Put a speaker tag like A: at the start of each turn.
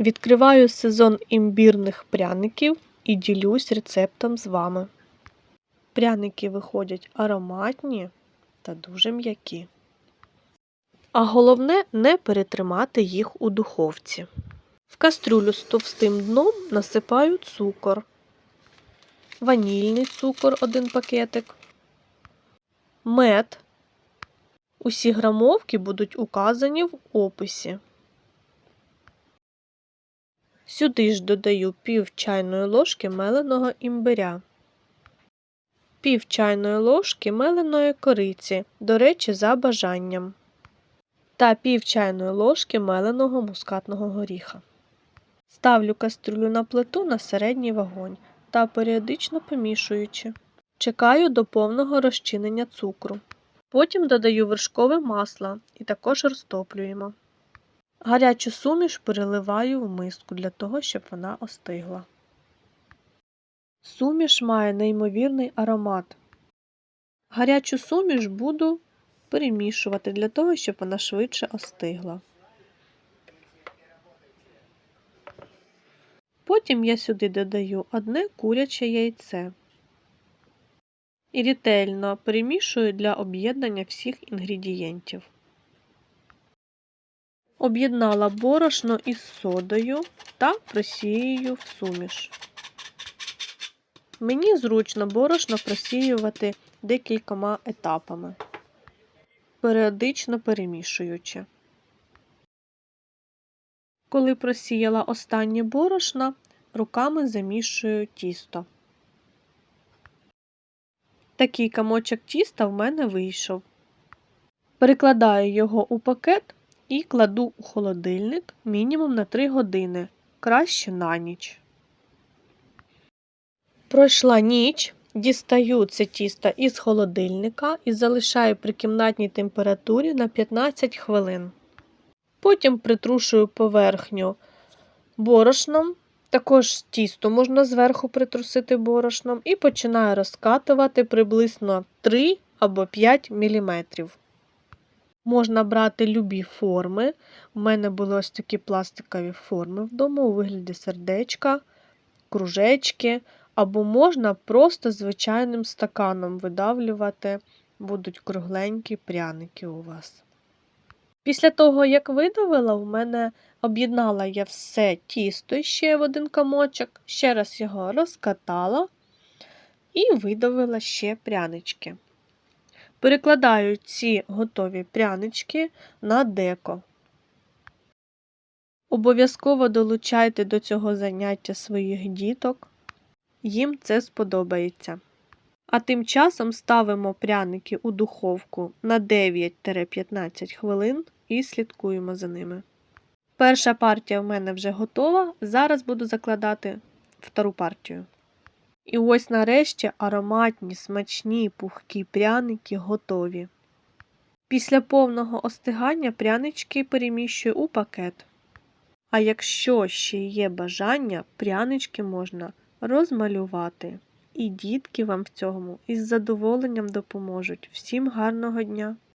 A: Відкриваю сезон імбірних пряників і ділюсь рецептом з вами. Пряники виходять ароматні та дуже м'які. А головне не перетримати їх у духовці. В кастрюлю з товстим дном насипаю цукор, ванільний цукор один пакетик, мед. Усі грамовки будуть указані в описі. Сюди ж додаю пів чайної ложки меленого імбиря, пів чайної ложки меленої кориці, до речі, за бажанням, та пів чайної ложки меленого мускатного горіха. Ставлю кастрюлю на плиту на середній вогонь та періодично помішуючи. Чекаю до повного розчинення цукру. Потім додаю вершкове масло і також розтоплюємо. Гарячу суміш переливаю в миску для того, щоб вона остигла. Суміш має неймовірний аромат. Гарячу суміш буду перемішувати для того, щоб вона швидше остигла. Потім я сюди додаю одне куряче яйце і ретельно перемішую для об'єднання всіх інгредієнтів. Об'єднала борошно із содою та просіюю в суміш. Мені зручно борошно просіювати декількома етапами, періодично перемішуючи. Коли просіяла останнє борошно, руками замішую тісто. Такий комочок тіста в мене вийшов. Перекладаю його у пакет і кладу у холодильник мінімум на 3 години, краще на ніч. Пройшла ніч, дістаю це тісто із холодильника і залишаю при кімнатній температурі на 15 хвилин. Потім притрушую поверхню борошном, також тісто можна зверху притрусити борошном, і починаю розкатувати приблизно 3 або 5 мм. Можна брати любі форми. У мене були ось такі пластикові форми вдома у вигляді сердечка, кружечки, або можна просто звичайним стаканом видавлювати, будуть кругленькі пряники у вас. Після того, як видавила, в мене об'єднала я все тісто ще в один комочок, ще раз його розкатала і видавила ще прянички. Перекладаю ці готові прянички на деко. Обов'язково долучайте до цього заняття своїх діток, їм це сподобається. А тим часом ставимо пряники у духовку на 9-15 хвилин і слідкуємо за ними. Перша партія в мене вже готова, зараз буду закладати втору партію. І ось нарешті ароматні, смачні, пухкі пряники готові. Після повного остигання прянички переміщую у пакет. А якщо ще є бажання, прянички можна розмалювати. І дітки вам в цьому із задоволенням допоможуть. Всім гарного дня!